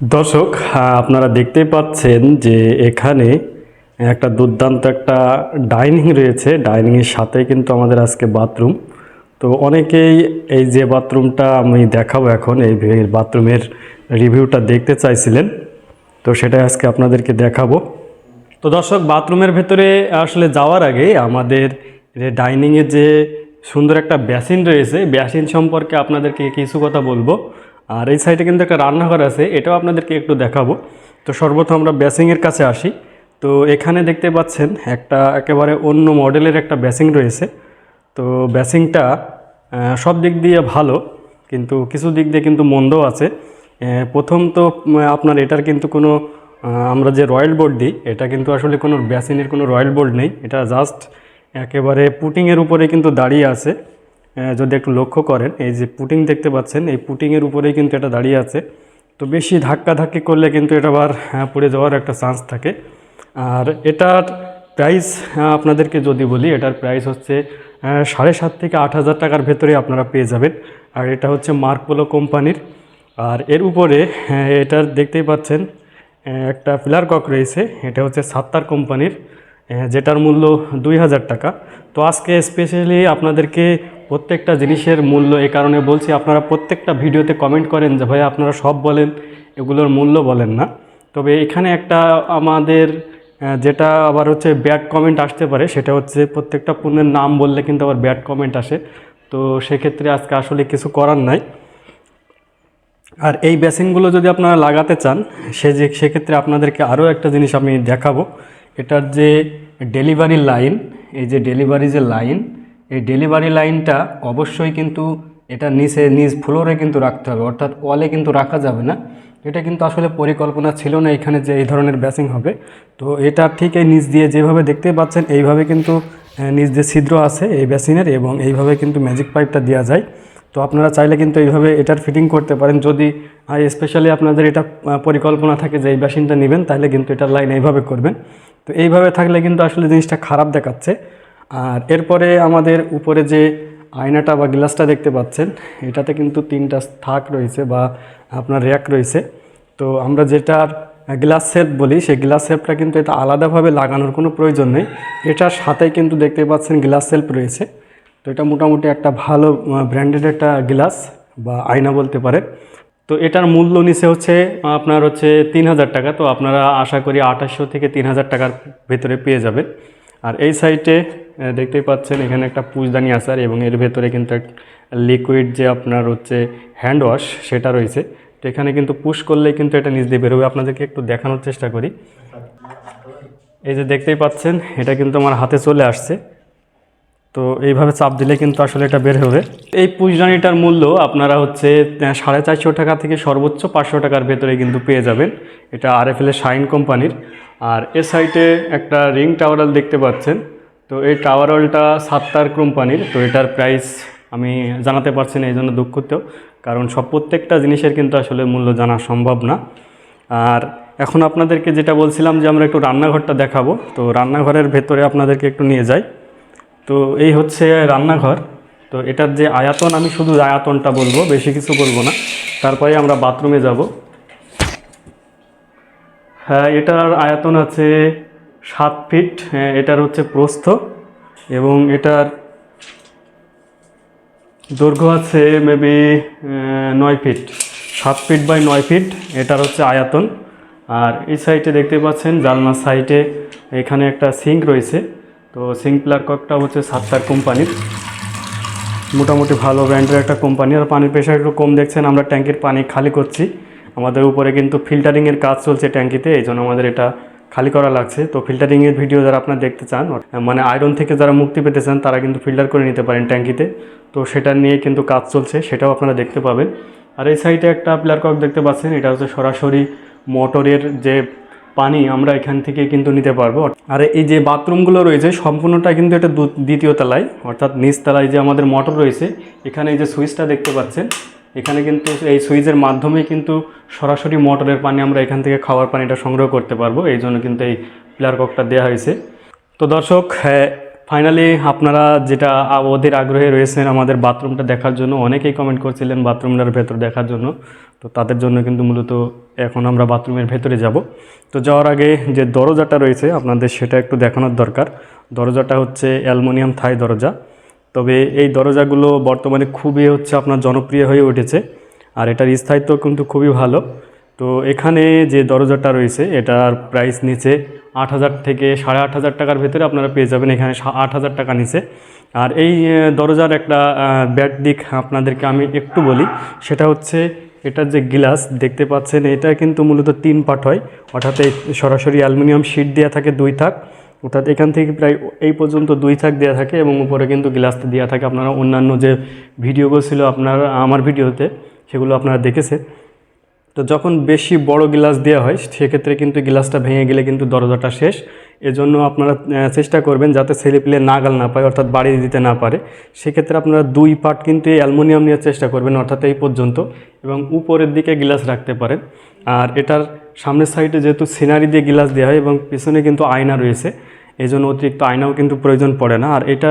দর্শক আপনারা দেখতেই পাচ্ছেন যে এখানে একটা দুর্দান্ত একটা ডাইনিং রয়েছে। ডাইনিংয়ের সাথে কিন্তু আমাদের আজকে বাথরুম। তো অনেকেই এই যে বাথরুমটা আমি দেখাবো এখন, এই বাথরুমের রিভিউটা দেখতে চাইছিলেন। তো সেটাই আজকে আপনাদেরকে দেখাবো। তো দর্শক, বাথরুমের ভেতরে আসলে যাওয়ার আগে আমাদের যে ডাইনিংয়ে যে সুন্দর একটা বেসিন রয়েছে, বেসিন সম্পর্কে আপনাদেরকে কিছু কথা বলব। আর এই সাইডে কিন্তু একটা রান্নাঘর আছে এটাও আপনাদেরকে একটু দেখাবো। তো সর্বপ্রথম আমরা বেসিংয়ের কাছে আসি। তো এখানে দেখতে পাচ্ছেন একটা একেবারে অন্য মডেলের একটা বেসিং রয়েছে। তো আহ, সব দিক দিয়ে ভালো কিন্তু কিছু দিক দিয়ে কিন্তু মন্দও আছে। প্রথম তো আপনার এটার কিন্তু কোনো আমরা যে রয়্যাল বোর্ড দিই এটা কিন্তু আসলে কোনো বেসিনের কোনো রয়্যাল বোর্ড নেই। এটা জাস্ট একেবারে পুটিংয়ের উপরে কিন্তু দাঁড়িয়ে আছে। যদি একটু লক্ষ্য করেন, এই যে পুটিং দেখতে পাচ্ছেন, এই পুটিংয়ের উপরেই কিন্তু এটা দাঁড়িয়ে আছে। তো বেশি ধাক্কা ধাক্কি করলে কিন্তু এটা আবার পড়ে যাওয়ার একটা চান্স থাকে। আর এটার প্রাইস আপনাদেরকে যদি বলি, এটার প্রাইস হচ্ছে সাড়ে সাত থেকে আট হাজার টাকার ভেতরে আপনারা পেয়ে যাবেন। আর এটা হচ্ছে মার্কপোলো কোম্পানির। আর এর উপরে এটার দেখতেই পাচ্ছেন একটা পিলার কক রয়েছে, এটা হচ্ছে সাত্তার কোম্পানির যেটার মূল্য দুই হাজার টাকা। তো আজকে স্পেশালি আপনাদেরকে প্রত্যেকটা জিনিসের মূল্য এ কারণে বলছি, আপনারা প্রত্যেকটা ভিডিওতে কমেন্ট করেন যে ভাই আপনারা সব বলেন, এগুলোর মূল্য বলেন না। তবে এখানে একটা আমাদের যেটা আবার হচ্ছে ব্যাড কমেন্ট আসতে পারে, সেটা হচ্ছে প্রত্যেকটা পণ্যের নাম বললে কিন্তু আবার ব্যাড কমেন্ট আসে। তো সেক্ষেত্রে আজকে আসলে কিছু করার নাই। আর এই বেসিনগুলো যদি আপনারা লাগাতে চান, সে যে, সেক্ষেত্রে আপনাদেরকে আরও একটা জিনিস আমি দেখাবো। এটার যে ডেলিভারি লাইন এই যে ডেলিভারি যে লাইন এই ডেলিভারি লাইনটা অবশ্যই কিন্তু এটা নিচে, নিচ ফ্লোরে কিন্তু রাখতে হবে, অর্থাৎ ওয়ালে কিন্তু রাখা যাবে না। এটা কিন্তু আসলে পরিকল্পনা ছিল না এখানে যে এই ধরনের ব্যাসিং হবে। তো এটা ঠিক এই নিচ দিয়ে যেভাবে দেখতে পাচ্ছেন, এইভাবে কিন্তু নিচ দিয়ে ছিদ্র আছে এই ব্যাসিনের এবং এইভাবে কিন্তু ম্যাজিক পাইপটা দেওয়া যায়। তো আপনারা চাইলে কিন্তু এইভাবে এটার ফিটিং করতে পারেন। যদি স্পেশালি আপনাদের এটা পরিকল্পনা থাকে যে এই ব্যাসিনটা নেবেন, তাহলে কিন্তু এটার লাইন এইভাবে করবেন। তো এইভাবে থাকলে কিন্তু আসলে জিনিসটা খারাপ দেখাচ্ছে। আর এরপরে আমাদের উপরে যে আয়নাটা বা গ্লাসটা দেখতে পাচ্ছেন, এটাতে কিন্তু তিনটা থাক রয়েছে বা আপনার র্যাক রয়েছে। তো আমরা যেটার গ্লাস সেট বলি, সেই গ্লাস সেলফটা কিন্তু এটা আলাদাভাবে লাগানোর কোনো প্রয়োজন নেই। এটার সাথেই কিন্তু দেখতে পাচ্ছেন গ্লাস সেলফ রয়েছে। তো এটা মোটামুটি একটা ভালো ব্র্যান্ডেড একটা গ্লাস বা আয়না বলতে পারে তো এটার মূল্য নিচে হচ্ছে, আপনার হচ্ছে তিন হাজার টাকা। তো আপনারা আশা করি আঠাশশো থেকে তিন হাজার টাকার ভেতরে পেয়ে যাবেন। আর এই সাইটে দেখতেই পাচ্ছেন, এখানে একটা পুজদানি আসার এবং এর ভেতরে কিন্তু লিকুইড যে আপনার হচ্ছে হ্যান্ড ওয়াশ সেটা রয়েছে। তো এখানে কিন্তু পুশ করলেই কিন্তু এটা নিচ দিয়ে বেরোবে। আপনাদেরকে একটু দেখানোর চেষ্টা করি। এই যে দেখতেই পাচ্ছেন, এটা কিন্তু আমার হাতে চলে আসছে। তো এইভাবে চাপ দিলে কিন্তু আসলে এটা বের হবে। এই পুষদানিটার মূল্য আপনারা হচ্ছে সাড়ে চারশো টাকা থেকে সর্বোচ্চ পাঁচশো টাকার ভেতরে কিন্তু পেয়ে যাবেন। এটা আর এফ এল এ শাইন কোম্পানির। আর এ সাইটে একটা রিং টাওয়ারল দেখতে পাচ্ছেন। তো এই টাওয়ারলটা সাত্তার কোম্পানির, তো এটার প্রাইস আমি জানাতে পারছি না এই জন্য দুঃখিত। কারণ সব প্রত্যেকটা জিনিসের কিন্তু আসলে মূল্য জানা সম্ভব না। আর এখন আপনাদেরকে যেটা বলছিলাম যে আমরা একটু রান্নাঘরটা দেখাবো, তো রান্নাঘরের ভেতরে আপনাদেরকে একটু নিয়ে যাই। তো এই হচ্ছে রান্নাঘর। তো এটার যে আয়াতন, আমি শুধু আয়াতনটা বলব, বেশি কিছু বলব না। তারপরে আমরা বাথরুমে যাব। হ্যাঁ এটার আয়াতন আছে সাত ফিট হ্যাঁ, এটার হচ্ছে প্রস্থ এবং এটার দৈর্ঘ্য আছে মেবি নয় ফিট। সাত ফিট বাই নয় ফিট এটার হচ্ছে আয়াতন। আর এই সাইডে দেখতে পাচ্ছেন জালনার সাইডে এখানে একটা সিঙ্ক রয়েছে। তো সিঙ্ক প্লার ককটা হচ্ছে সাতটার কোম্পানির। মোটামুটি ভালো ব্র্যান্ডের একটা কোম্পানি। আর পানির প্রেশার একটু কম দেখছেন আমরা ট্যাঙ্কির পানি খালি করছি। আমাদের উপরে কিন্তু ফিল্টারিংয়ের কাজ চলছে ট্যাঙ্কিতে এই জন্য আমাদের এটা খালি করা লাগছে। তো ফিল্টারিংয়ের ভিডিও যারা আপনারা দেখতে চান মানে আয়রন থেকে যারা মুক্তি পেতে চান, তারা কিন্তু ফিল্টার করে নিতে পারেন ট্যাঙ্কিতে। তো সেটা নিয়ে কিন্তু কাজ চলছে, সেটাও আপনারা দেখতে পাবেন। আর এই সাইডে একটা প্লার কক দেখতে পাচ্ছেন, এটা হচ্ছে সরাসরি মোটরের যে পানি আমরা এখান থেকে কিন্তু নিতে পারব। আর এই যে বাথরুমগুলো রয়েছে, সম্পূর্ণটা কিন্তু এটা দ্বিতীয় তলায়, অর্থাৎ নিচ তলায় যে আমাদের মোটর রয়েছে, এখানে এই যে সুইচটা দেখতে পাচ্ছেন এখানে কিন্তু এই সুইচের মাধ্যমে কিন্তু সরাসরি মোটরের পানি আমরা এখান থেকে খাওয়ার পানিটা সংগ্রহ করতে পারব। এই জন্য কিন্তু এই প্লার ককটা দেওয়া হয়েছে। তো দর্শক ফাইনালি আপনারা যেটা ওদের আগ্রহে রয়েছেন আমাদের বাথরুমটা দেখার জন্য, অনেকেই কমেন্ট করছিলেন বাথরুমটার ভেতর দেখার জন্য। তো তাদের জন্য কিন্তু মূলত এখন আমরা বাথরুমের ভেতরে যাব। তো যাওয়ার আগে যে দরজাটা রয়েছে, আপনাদের সেটা একটু দেখানোর দরকার। দরজাটা হচ্ছে অ্যালুমিনিয়াম থাই দরজা। তবে এই দরজাগুলো বর্তমানে খুবই হচ্ছে আপনার জনপ্রিয় হয়ে উঠেছে। আর এটার স্থায়িত্ব কিন্তু খুবই ভালো। তো এখানে যে দরজাটা রয়েছে, এটার প্রাইস নিচে আট হাজার থেকে সাড়ে আট হাজার টাকার ভেতরে আপনারা পেয়ে যাবেন, এখানে আট হাজার টাকা নিচে। আর এই দরজার একটা ব্যাড দিক আপনাদেরকে আমি একটু বলি, সেটা হচ্ছে এটার যে গ্লাস দেখতে পাচ্ছেন, এটা কিন্তু মূলত তিন পার্ট হয়। অর্থাৎ সরাসরি অ্যালুমিনিয়াম শিট দেওয়া থাকে দুই থাক। অর্থাৎ এখান থেকে প্রায় এই পর্যন্ত দুই থাক দেওয়া থাকে এবং উপরে কিন্তু গ্লাসটা দেওয়া থাকে। আপনারা অন্যান্য যে ভিডিওগুলো ছিল আপনার, আমার ভিডিওতে, সেগুলো আপনারা দেখেছেন। তো যখন বেশি বড় গ্লাস দেওয়া হয়, সেক্ষেত্রে কিন্তু গ্লাসটা ভেঙে গেলে কিন্তু দরজাটা শেষ। এজন্য আপনারা চেষ্টা করবেন যাতে ছেলে পিলে নাগাল না পায়, অর্থাৎ বাড়ি দিতে না পারে। সেক্ষেত্রে আপনারা দুই পার্ট কিন্তু এই অ্যালুমিনিয়াম নেওয়ার চেষ্টা করবেন, অর্থাৎ এই পর্যন্ত। এবং উপরের দিকে গ্লাস রাখতে পারেন। আর এটার সামনের সাইডে যেহেতু সিনারি দিয়ে গ্লাস দেওয়া হয় এবং পিছনে কিন্তু আয়না রয়েছে এই জন্য অতিরিক্ত আয়নাও কিন্তু প্রয়োজন পড়ে না। আর এটা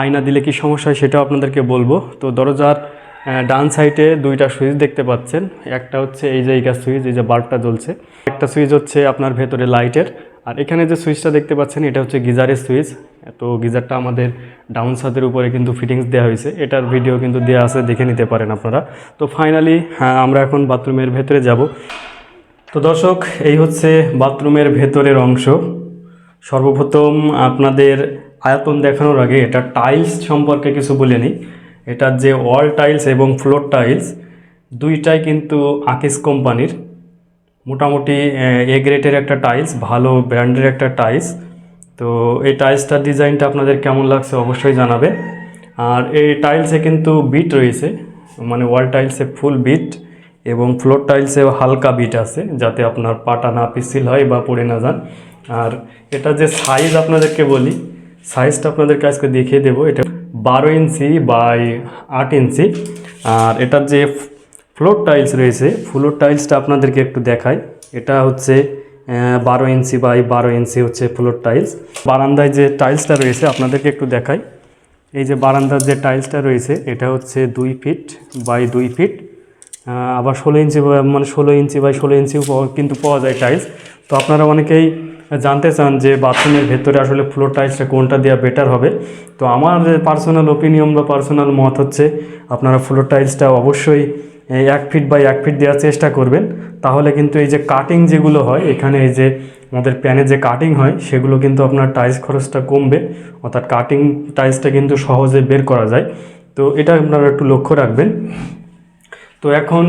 আয়না দিলে কি সমস্যা হয় সেটাও আপনাদেরকে বলব। তো দরজার ডান সাইডে দুইটা সুইচ দেখতে পাচ্ছেন। একটা হচ্ছে এই যে এই এইটা সুইচ, এই যে বাল্বটা জ্বলছে। একটা সুইচ হচ্ছে আপনার ভেতরে লাইটের। আর এখানে যে সুইচটা দেখতে পাচ্ছেন, এটা হচ্ছে গিজারের সুইচ। তো গিজারটা আমাদের ডাউন ছাদের উপরে কিন্তু ফিটিংস দেওয়া হয়েছে। এটার ভিডিও কিন্তু দেওয়া আছে, দেখে নিতে পারেন আপনারা। তো ফাইনালি হ্যাঁ আমরা এখন বাথরুমের ভেতরে যাব। তো দর্শক, এই হচ্ছে বাথরুমের ভেতরের অংশ। সর্বপ্রথম আপনাদের আয়তন দেখানোর আগে এটা টাইলস সম্পর্কে কিছু বলে নিই। এটার যে ওয়াল টাইলস এবং ফ্লোর টাইলস, দুইটাই কিন্তু আকিস কোম্পানির। মোটামুটি, এ গ্রেডের একটা টাইলস, ভালো ব্র্যান্ডের একটা টাইলস। তো এই টাইলসটার ডিজাইনটা আপনাদের কেমন লাগছে অবশ্যই জানাবে আর এই টাইলসে কিন্তু বিট রয়েছে মানে ওয়াল টাইলসে ফুল বিট। এবং ফ্লোর টাইলসেও হালকা বিট আছে, যাতে আপনার পাটা না পিছিল হয় বা পড়ে না যান। আর এটা যে সাইজ আপনাদেরকে বলি সাইজটা আপনাদেরকে আজকে দেখিয়ে দেবো। এটা বারো ইঞ্চি বাই আট ইঞ্চি। আর এটার যে ফ্লোর টাইলস রয়েছে ফ্লোর টাইলসটা আপনাদেরকে একটু দেখাই। এটা হচ্ছে বারো ইঞ্চি বাই বারো ইঞ্চি হচ্ছে ফ্লোর টাইলস বারান্দায় যে টাইলসটা রয়েছে, আপনাদেরকে একটু দেখাই। এই যে বারান্দার যে টাইলসটা রয়েছে, এটা হচ্ছে দুই ফিট বাই দুই ফিট আবার ষোলো ইঞ্চি মানে ষোলো ইঞ্চি বাই ষোলো ইঞ্চিও কিন্তু পাওয়া যায় টাইলস তো আপনারা অনেকেই জানতে চান যে বাথরুমের ভেতরে আসলে ফ্লোর টাইলসটা কোনটা দেওয়া বেটার হবে। তো আমার পার্সোনাল ওপিনিয়ন বা পার্সোনাল মত হচ্ছে, আপনারা ফ্লোর টাইলসটা অবশ্যই এক ফিট বাই এক ফিট দেওয়ার চেষ্টা করবেন। তাহলে কিন্তু এই যে কাটিং যেগুলো হয়, এখানে এই যে আমাদের প্যানে যে কাটিং হয়, সেগুলো কিন্তু আপনার টাইলস খরচটা কমবে। অর্থাৎ কাটিং টাইলসটা কিন্তু সহজে বের করা যায়। তো এটা আপনারা একটু লক্ষ্য রাখবেন। তো এখন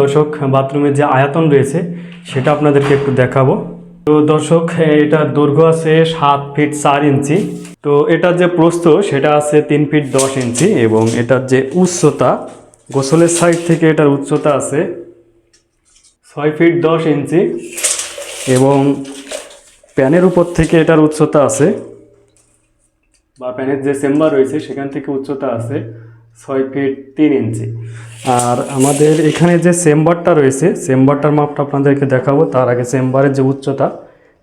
দর্শক বাথরুমের যে আয়তন রয়েছে, সেটা আপনাদেরকে একটু দেখাবো। তো দর্শক, এটা দৈর্ঘ্য আছে সাত ফিট চার ইঞ্চি। তো এটার যে প্রস্থ, সেটা আছে তিন ফিট দশ ইঞ্চি এবং এটার যে উচ্চতা, গোসলের সাইড থেকে এটার উচ্চতা আছে ছয় ফিট দশ ইঞ্চি এবং প্যানের উপর থেকে এটার উচ্চতা আছে বা প্যানের যে চেম্বার রয়েছে, সেখান থেকে উচ্চতা আছে ছয় ফিট তিন ইঞ্চি। আর আমাদের এখানে যে চেম্বারটা রয়েছে চেম্বারটার মাপটা আপনাদেরকে দেখাবো। তার আগে চেম্বারের যে উচ্চতা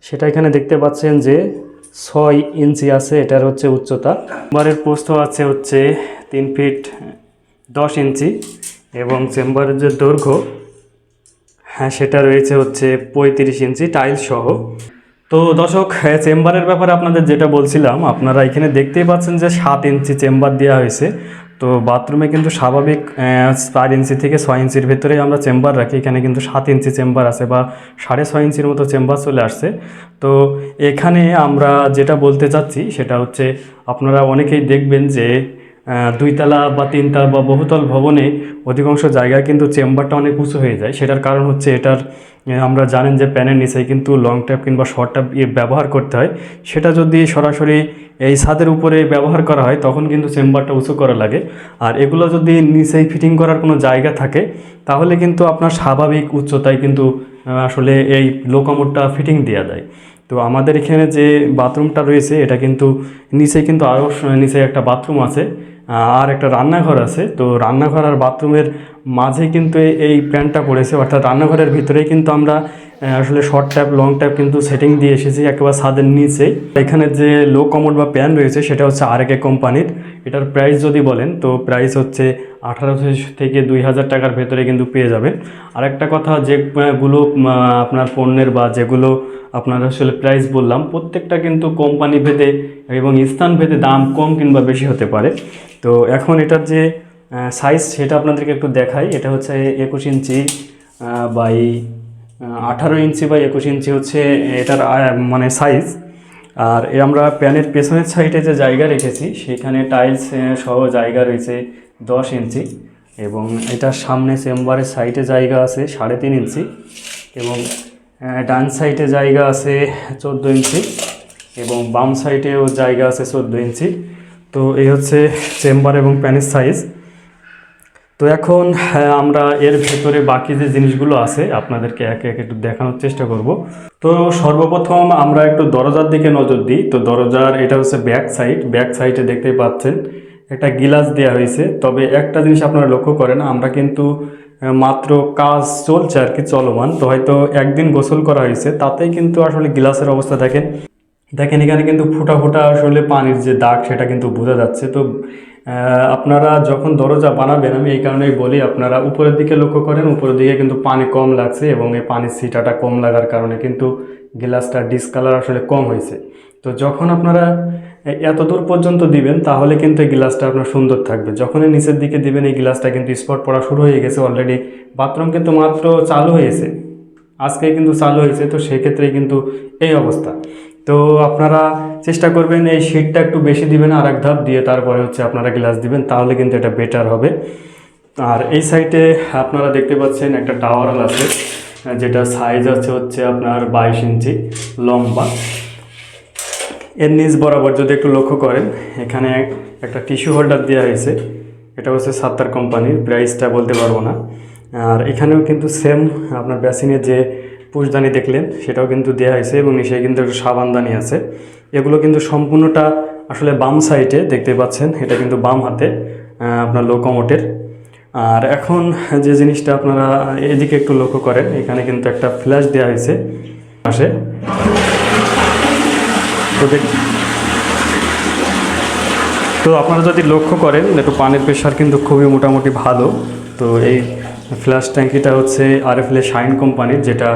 সেটা এখানে দেখতে পাচ্ছেন যে ছয় ইঞ্চি আছে এটার হচ্ছে উচ্চতা। চেম্বারের প্রস্থ আছে হচ্ছে তিন ফিট দশ ইঞ্চি এবং চেম্বারের যে দৈর্ঘ্য হ্যাঁ সেটা রয়েছে হচ্ছে পঁয়ত্রিশ ইঞ্চি টাইলস সহ। তো দর্শক হ্যাঁ, চেম্বারের ব্যাপারে আপনাদের যেটা বলছিলাম আপনারা এখানে দেখতেই পাচ্ছেন যে সাত ইঞ্চি চেম্বার দেওয়া হয়েছে। তো বাথরুমে কিন্তু স্বাভাবিক চার ইঞ্চি থেকে ছয় ইঞ্চির ভেতরেই আমরা চেম্বার রাখি। এখানে কিন্তু সাত ইঞ্চি চেম্বার আছে বা সাড়ে ছয় ইঞ্চির মতো চেম্বার চলে আসছে। তো এখানে আমরা যেটা বলতে চাচ্ছি সেটা হচ্ছে, আপনারা অনেকেই দেখবেন যে দুইতলা বা তিনতলা বা বহুতল ভবনে অধিকাংশ জায়গায় কিন্তু চেম্বারটা অনেক উঁচু হয়ে যায়। সেটার কারণ হচ্ছে এটার আমরা জানেন যে প্যানের নিচে কিন্তু লং ট্যাপ কিংবা শর্ট ট্যাপ ব্যবহার করতে হয়। সেটা যদি সরাসরি এই ছাদের উপরে ব্যবহার করা হয়, তখন কিন্তু চেম্বারটা উঁচু করা লাগে। আর এগুলো যদি নিচেই ফিটিং করার কোনো জায়গা থাকে, তাহলে কিন্তু আপনার স্বাভাবিক উচ্চতায় কিন্তু আসলে এই লোকামোটটা ফিটিং দেওয়া যায়। তো আমাদের এখানে যে বাথরুমটা রয়েছে, এটা কিন্তু নিচে কিন্তু আরও নিচে একটা বাথরুম আছে। আর একটা রান্নাঘর আছে। তো রান্নাঘর আর বাথরুমের মাঝে কিন্তু এই প্যান্টটা পড়েছে। অর্থাৎ রান্নাঘরের ভিতরেই কিন্তু আমরা আসলে শর্ট ট্যাপ লং ট্যাপ কিন্তু সেটিং দিয়ে এসেছি একেবারে ছাদের নিচে এখানে যে লো কমোড বা প্যান রয়েছে, সেটা হচ্ছে আরেকে কোম্পানির এটার প্রাইস যদি বলেন, তো প্রাইস হচ্ছে আঠারোশো থেকে দুই হাজার টাকার ভেতরে কিন্তু পেয়ে যাবেন। আরেকটা কথা, যেগুলো আপনার পণ্যের বা যেগুলো আপনার আসলে প্রাইস বললাম, প্রত্যেকটা কিন্তু কোম্পানি ভেদে এবং স্থান ভেদে দাম কম কিংবা বেশি হতে পারে। তো এখন এটার যে সাইজ সেটা আপনাদেরকে একটু দেখাই। এটা হচ্ছে একুশ ইঞ্চি বাই আঠারো ইঞ্চি বাই একুশ ইঞ্চি হচ্ছে এটার মানে সাইজ আর এ আমরা প্যানের পেছনের সাইডে যে জায়গা রেখেছি, সেখানে টাইলস সহ জায়গা রয়েছে দশ ইঞ্চি। এবং এটার সামনে চেম্বারের সাইডে জায়গা আছে সাড়ে তিন ইঞ্চি। এবং ডান সাইডে জায়গা আছে চোদ্দ ইঞ্চি। এবং বাম সাইডেও জায়গা আছে চোদ্দ ইঞ্চি। তো এই হচ্ছে চেম্বার এবং প্যানের সাইজ। তো এখন আমরা এর ভেতরে বাকি যে জিনিসগুলো আছে আপনাদেরকে একে একে একটু দেখানোর চেষ্টা করব। তো সর্বপ্রথম আমরা একটু দরজার দিকে নজর দিই। তো দরজার, এটা হচ্ছে ব্যাক সাইড। ব্যাক সাইডে দেখতেই পাচ্ছেন, একটা গিলাস দেওয়া হয়েছে। তবে একটা জিনিস আপনারা লক্ষ্য করেন, আমরা কিন্তু মাত্র কাজ চলছে আর কি, চলমান। তো হয়তো একদিন গোসল করা হয়েছে, তাতেই কিন্তু আসলে গিলাসের অবস্থা দেখেন। দেখেন, এখানে কিন্তু ফুটা ফুটা আসলে পানির যে দাগ, সেটা কিন্তু বোঝা যাচ্ছে। তো আপনারা যখন দরজা বানাবেন, আমি এই কারণেই বলি, আপনারা উপরের দিকে লক্ষ্য করেন, উপরের দিকে কিন্তু পানি কম লাগছে এবং এই পানির সিটাটা কম লাগার কারণে কিন্তু গ্লাসটা ডিসকালার আসলে কম হয়েছে। তো, যখন আপনারা এত দূর পর্যন্ত দিবেন, তাহলে কিন্তু এই গ্লাসটা আপনার সুন্দর থাকবে। যখনই নিচের দিকে দিবেন, এই গ্লাসটা কিন্তু স্পট পড়া শুরু হয়ে গেছে অলরেডি বাথরুম কিন্তু মাত্র চালু হয়েছে। আজকে কিন্তু চালু হয়েছে, তো সেক্ষেত্রে কিন্তু এই অবস্থা। তো আপনারা চেষ্টা করবেন এই শীটটা একটু বেশি দিবেন আর এক ধাপ দিয়ে তারপরে হচ্ছে আপনারা গ্লাস দিবেন, তাহলে কিন্তু এটা বেটার হবে। আর এই সাইডে আপনারা দেখতে পাচ্ছেন একটা টাওয়ার আছে, যেটা সাইজ আছে হচ্ছে আপনার বাইশ ইঞ্চি, লম্বা। এর নিচ বরাবর যদি একটু লক্ষ্য করেন, এখানে একটা টিস্যু হোল্ডার দেওয়া হয়েছে, এটা হচ্ছে সাত্তার কোম্পানির প্রাইসটা বলতে পারব না। আর এখানেও কিন্তু সেম আপনার বেসিনের যে পুষদানি দেখলেন, সেটাও কিন্তু দেওয়া হয়েছে এবং নিচে কিন্তু একটা সাবানদানি আছে। এগুলো কিন্তু সম্পূর্ণটা আসলে বাম সাইডে দেখতে পাচ্ছেন, এটা কিন্তু বাম হাতে আপনার লোকোমোটের আর এখন যে জিনিসটা আপনারা এদিকে একটু লক্ষ্য করেন, এখানে কিন্তু একটা ফ্ল্যাশ দেওয়া হয়েছে পাশে। তো তো আপনারা যদি লক্ষ্য করেন, একটু পানির প্রেশার কিন্তু খুবই মোটামুটি ভালো। তো এই ফ্ল্যাশ ট্যাঙ্কিটা হচ্ছে আরএফএল শাইন কোম্পানির, যেটা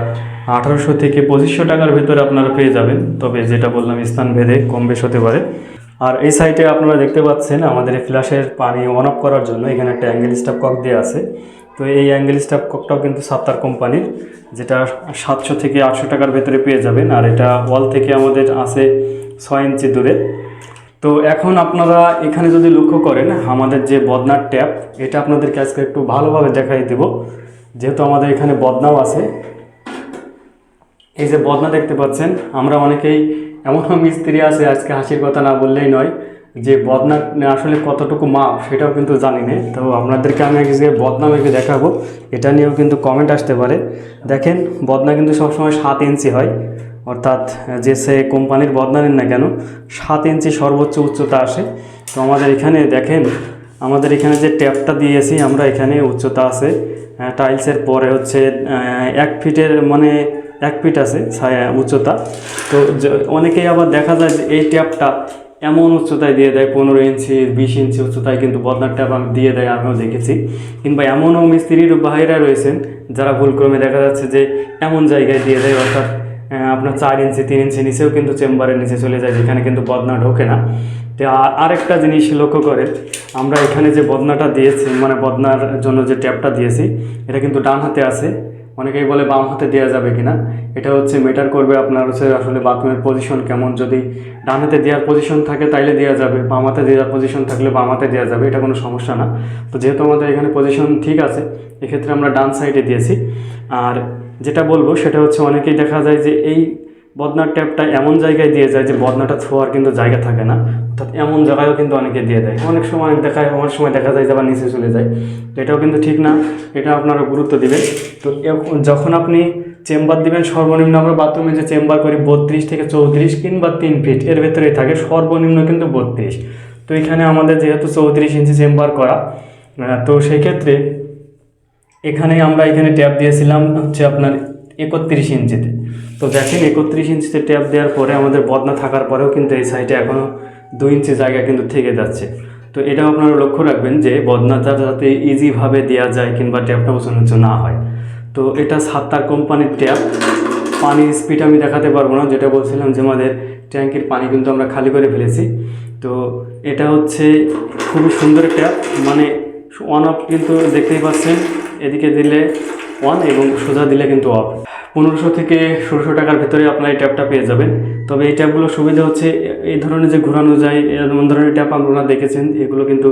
আঠারোশো থেকে পঁচিশশো টাকার ভেতরে আপনারা পেয়ে যাবেন। তবে যেটা বললাম, স্থান ভেদে কম বেশ হতে পারে। আর এই সাইডে আপনারা দেখতে পাচ্ছেন, আমাদের এই ফ্ল্যাশের পানি অন অফ করার জন্য এখানে একটা অ্যাঙ্গেল স্টাফ কক দিয়ে আছে। তো এই অ্যাঙ্গেল স্টাফ ককটাও কিন্তু সাত্তার কোম্পানির, যেটা সাতশো থেকে আটশো টাকার ভেতরে পেয়ে যাবেন। আর এটা ওয়াল থেকে আমাদের আছে ছয় ইঞ্চি দূরে। তো এখন আপনারা এখানে যদি লক্ষ্য করেন, আমাদের যে বদনার ট্যাপ, এটা আপনাদেরকে আজকে একটু ভালোভাবে দেখাই দেব। যেহেতু আমাদের এখানে বদনাও আছে। এই যে বদনা দেখতে পাচ্ছেন, আমরা অনেকেই এমন মিস্ত্রি আছে, আজকে হাসির কথা না বললেই নয়, যে বদনা আসলে কতটুকু মাপ, সেটাও কিন্তু জানি না। তো আপনাদেরকে আমি আজকে বদনা মেখে দেখাবো। এটা নিয়েও কিন্তু কমেন্ট আসতে পারে। দেখেন, বদনা কিন্তু সবসময় সাত ইঞ্চি হয়। অর্থাৎ, যে সে কোম্পানির বদনা না কেন, সাত ইঞ্চি সর্বোচ্চ উচ্চতা আসে। তো আমাদের এখানে দেখেন, আমাদের এখানে যে ট্যাপটা দিয়েছি, আমরা এখানে উচ্চতা আছে টাইলসের পরে হচ্ছে এক ফিটের মানে এক ফিট আছে উচ্চতা। তো অনেকেই আবার দেখা যায় যে এই ট্যাপটা এমন উচ্চতায় দিয়ে দেয়, পনেরো ইঞ্চি, বিশ ইঞ্চি উচ্চতায় কিন্তু বদনার ট্যাপ আমি দিয়ে দেয়, আমিও দেখেছি। কিংবা এমনও মিস্ত্রির বাহিরা রয়েছেন, যারা ভুলক্রমে দেখা যাচ্ছে যে এমন জায়গায় দিয়ে দেয়, অর্থাৎ আপনার চার ইঞ্চি, তিন ইঞ্চি নিচেও কিন্তু চেম্বারের নিচে চলে যায়, যেখানে কিন্তু বদনা ঢোকে না। তো আরেকটা জিনিস লক্ষ্য করে, আমরা এখানে যে বদনাটা দিয়েছি মানে বদনার জন্য যে ট্যাপটা দিয়েছি, এটা কিন্তু ডান হাতে আছে। অনেকেই বলে বাম হাতে দেওয়া যাবে কিনা। এটা হচ্ছে মেটার করবে আপনার হচ্ছে আসলে বাথরুমের পজিশন কেমন। যদি ডান হাতে দেওয়ার পজিশন থাকে, তাইলে দেওয়া যাবে। বাম হাতে দেওয়ার পজিশন থাকলে বাম হাতে দেওয়া যাবে, এটা কোনো সমস্যা না। তো যেহেতু আমাদের এখানে পজিশন ঠিক আছে, এক্ষেত্রে আমরা ডান সাইডে দিয়েছি। আর যেটা বলব সেটা হচ্ছে অনেকেই দেখা যায় যে এই বদনার ট্যাপটা এমন জায়গায় দিয়ে যায় যে বদনাটা ছোঁয়ার কিন্তু জায়গা থাকে না। অর্থাৎ এমন জায়গায়ও কিন্তু অনেকে দিয়ে দেয়। অনেক সময় অনেক দেখা অনেক সময় দেখা যায় যে আবার নিচে চলে যায়। তো এটাও কিন্তু ঠিক না। এটা আপনারা গুরুত্ব দিবেন। তো যখন আপনি চেম্বার দিবেন, সর্বনিম্ন আমরা বাথরুমে যে চেম্বার করি বত্রিশ থেকে চৌত্রিশ কিংবা তিন ফিট, এর ভেতরেই থাকে। সর্বনিম্ন কিন্তু বত্রিশ। তো এখানে আমাদের যেহেতু চৌত্রিশ ইঞ্চি চেম্বার করা তো সেই ক্ষেত্রে এখানে আমরা এখানে ট্যাপ দিয়েছিলাম হচ্ছে আপনার একত্রিশ ইঞ্চিতে। তো দেখেন একত্রিশ ইঞ্চিতে ট্যাপ দেওয়ার পরে আমাদের বদনা থাকার পরেও কিন্তু এই সাইডে এখনও দুই ইঞ্চি জায়গা কিন্তু থেকে যাচ্ছে। তো এটাও আপনারা লক্ষ্য রাখবেন যে বদনাটা যাতে ইজিভাবে দেওয়া যায় কিংবা ট্যাপটা উঁচু না হয়। তো এটা সাত্তার কোম্পানির ট্যাপ। পানির স্পিড আমি দেখাতে পারব না, যেটা বলছিলাম যে আমাদের ট্যাঙ্কির পানি কিন্তু আমরা খালি করে ফেলেছি। তো এটা হচ্ছে খুবই সুন্দর ট্যাপ। মানে অন অফ কিন্তু দেখতেই পাচ্ছেন এদিকে দিলে ওয়ান এবং সোজা দিলে কিন্তু অফ পনেরোশো থেকে ষোলোশো টাকার ভিতরে আপনার এই ট্যাপটা পেয়ে যাবেন। তবে এই ট্যাপগুলোর সুবিধা হচ্ছে, এই ধরনের যে ঘোরানো যায় এমন ধরনের ট্যাপ আপনারা দেখেছেন, এগুলো কিন্তু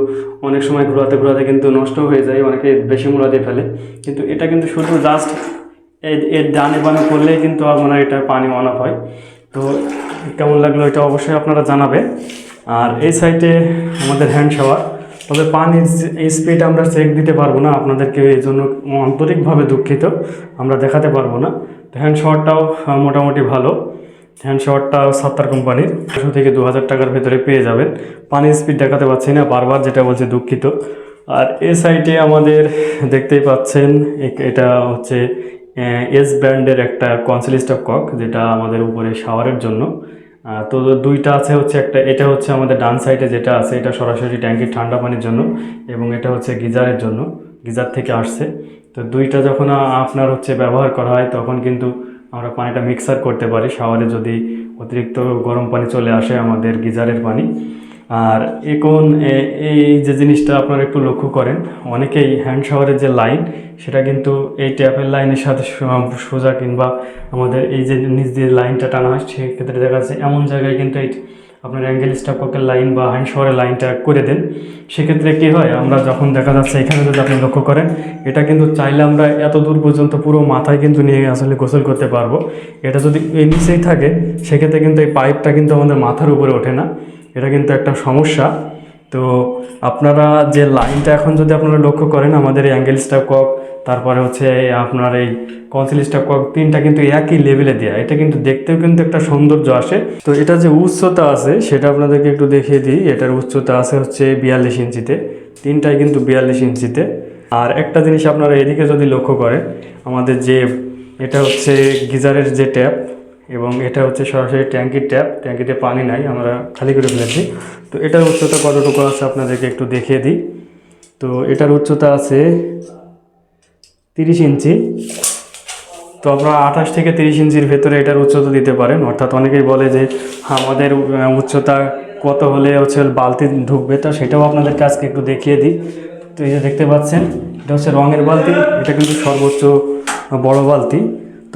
অনেক সময় ঘোরাতে ঘোরাতে কিন্তু নষ্ট হয়ে যায়, অনেকে বেশি মোড়া দিয়ে ফেলে। কিন্তু এটা কিন্তু শুধু জাস্ট এর ডানে বামে করলেই কিন্তু আপনার এটা পানি অন হয়। তো কেমন লাগল এটা অবশ্যই আপনারা জানাবে আর এই সাইডে আমাদের হ্যান্ড শাওয়ার তবে পানির স্পিড আমরা চেক দিতে পারব না। আপনাদেরকে এই জন্য আন্তরিকভাবে দুঃখিত। আমরা দেখাতে পারব না। হ্যান্ড আহ, মোটামুটি ভালো। হ্যান্ড শাওয়ারটা সাত্তার কোম্পানির। দুশো থেকে দু হাজার টাকার ভেতরে পেয়ে যাবেন। পানির স্পিড দেখাতে পাচ্ছি না বারবার যেটা বলছে দুঃখিত। আর এ সাইডে আমাদের দেখতেই পাচ্ছেন এটা হচ্ছে এস ব্র্যান্ডের একটা কনসিলিস্ট অফ কক যেটা আমাদের উপরে শাওয়ারের জন্য। তো দুইটা আছে হচ্ছে একটা, এটা হচ্ছে আমাদের ডান সাইডে যেটা আছে, এটা সরাসরি ট্যাঙ্কির ঠান্ডা পানির জন্য এবং এটা হচ্ছে গিজারের জন্য, গিজার থেকে আসছে। তো দুইটা যখন আপনার হচ্ছে ব্যবহার করা হয়, তখন কিন্তু আমরা পানিটা মিক্সার করতে পারি। শাওয়ারে যদি অতিরিক্ত গরম পানি চলে আসে আমাদের গিজারের পানি। আর এখন এই যে জিনিসটা আপনারা একটু লক্ষ্য করেন, অনেকেই হ্যান্ড শাওয়ারের যে লাইন, সেটা কিন্তু এই ট্যাপের লাইনের সাথে সোজা কিংবা আমাদের এই যে নিচ দিয়ে লাইনটা টানা হয়, সেক্ষেত্রে দেখা যাচ্ছে এমন জায়গায় কিন্তু এই আপনার অ্যাঙ্গেল স্টাককের লাইন বা হ্যান্ড শাওয়ারের লাইনটা করে দেন। সেক্ষেত্রে কী হয়, আমরা যখন দেখা যাচ্ছে এখানে যদি আপনি লক্ষ্য করেন, এটা কিন্তু চাইলে আমরা এত দূর পর্যন্ত পুরো মাথায় কিন্তু নিয়ে আসলে গোসল করতে পারব। এটা যদি নিচেই থাকে, সেক্ষেত্রে কিন্তু এই পাইপটা কিন্তু আমাদের মাথার উপরে ওঠে না। এটা কিন্তু একটা সমস্যা। তো আপনারা যে লাইনটা এখন যদি আপনারা লক্ষ্য করেন, আমাদের এই অ্যাঙ্গেল স্টাফ কক তারপরে হচ্ছে আপনার এই কনসিল স্টাফ কক তিনটা কিন্তু একই লেভেলে দেওয়া এটা কিন্তু দেখতেও কিন্তু একটা সৌন্দর্য আসে। তো এটা যে উচ্চতা আছে, সেটা আপনাদেরকে একটু দেখিয়ে দিই। এটার উচ্চতা আছে হচ্ছে বিয়াল্লিশ ইঞ্চিতে। তিনটাই কিন্তু বিয়াল্লিশ ইঞ্চিতে। আর একটা জিনিস আপনারা এদিকে যদি লক্ষ্য করেন, আমাদের যে, এটা হচ্ছে গিজারের যে ট্যাপ এবং এটা হচ্ছে সরাসরি ট্যাঙ্কির ট্যাপ, ট্যাঙ্কিতে পানি নাই, আমরা খালি করে ফেলেছি। তো এটার উচ্চতা কতটুকু আছে আপনাদেরকে একটু দেখিয়ে দিই। তো এটার উচ্চতা আছে তিরিশ ইঞ্চি। তো আপনারা আঠাশ থেকে তিরিশ ইঞ্চির ভেতরে এটার উচ্চতা দিতে পারেন। অর্থাৎ অনেকেই বলে যে, আমাদের উচ্চতা কত হলে হচ্ছে বালতি ঢুকবে? তো সেটাও আপনাদেরকে আজকে একটু দেখিয়ে দিই। তো এই যে দেখতে পাচ্ছেন, এটা হচ্ছে রঙের বালতি, এটা কিন্তু সর্বোচ্চ বড় বালতি।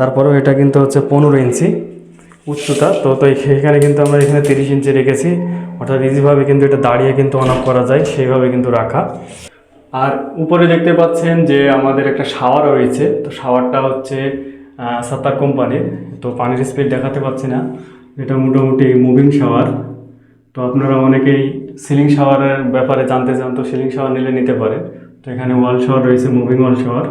তারপরেও এটা কিন্তু হচ্ছে পনেরো ইঞ্চি উচ্চতা। তো তো এখানে কিন্তু আমরা এখানে তিরিশ ইঞ্চি রেখেছি। অর্থাৎ ইজিভাবে কিন্তু এটা দাঁড়িয়ে কিন্তু অন অফ করা যায়, সেইভাবে কিন্তু রাখা। আর উপরে দেখতে পাচ্ছেন যে আমাদের একটা শাওয়ার রয়েছে। তো শাওয়ারটা হচ্ছে সাতার কোম্পানির তো পানির স্পিড দেখাতে পাচ্ছি না। এটা মোটামুটি মুভিং শাওয়ার তো আপনারা অনেকেই সিলিং শাওয়ারের ব্যাপারে জানতে চান, তো সিলিং শাওয়ার নিলে নিতে পারে। তো এখানে ওয়াল শাওয়ার রয়েছে মুভিং ওয়াল শাওয়ার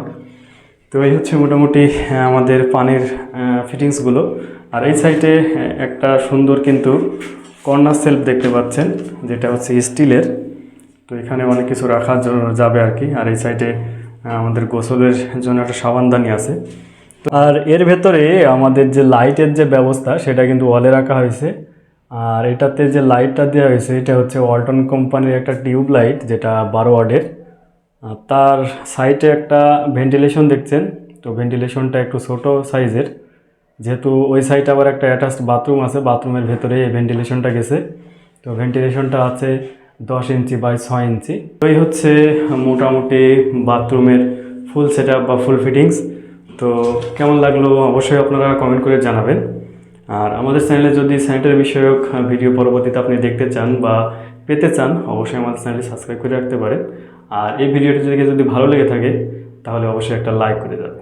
তো এই হচ্ছে মোটামুটি আমাদের পানির ফিটিংসগুলো আর এই সাইডে একটা সুন্দর কিন্তু কর্নার সেলফ দেখতে পাচ্ছেন, যেটা হচ্ছে স্টিলের। তো এখানে অনেক কিছু রাখা যাবে আর কি। আর এই সাইডে আমাদের গোসলের জন্য একটা সাবানদানি আছে। আর এর ভেতরে আমাদের যে লাইটের যে ব্যবস্থা, সেটা কিন্তু ওয়ালে রাখা হয়েছে। আর এটাতে যে লাইটটা দেওয়া হয়েছে, এটা হচ্ছে ওয়ালটন কোম্পানির একটা টিউব লাইট যেটা বারো ওয়ার্ডের তার সাইটে একটা ভেন্টিলেশন দেখছেন? তো ভেন্টিলেশনটা একটু ছোট সাইজের যেহেতু ওই সাইডে আবার একটা অ্যাটাচড বাথরুম আছে বাথরুমের ভেতরে এই ভেন্টিলেশনটা গেছে। তো ভেন্টিলেশনটা আছে দশ ইঞ্চি বাই ছয় ইঞ্চি। এই হচ্ছে মোটামুটি বাথরুমের ফুল সেট বা ফুল ফিটিংস তো কেমন লাগল অবশ্যই আপনারা কমেন্ট করে জানাবেন। আর আমাদের চ্যানেলে যদি স্যানিটারি বিষয়ক ভিডিও পরবর্তীতে আপনি দেখতে চান বা পেতে চান, অবশ্যই আমাদের চ্যানেলটি সাবস্ক্রাইব করে রাখতে পারেন। আর এই ভিডিওটি যদি যদি ভালো লেগে থাকে তাহলে অবশ্যই একটা লাইক করে যাবেন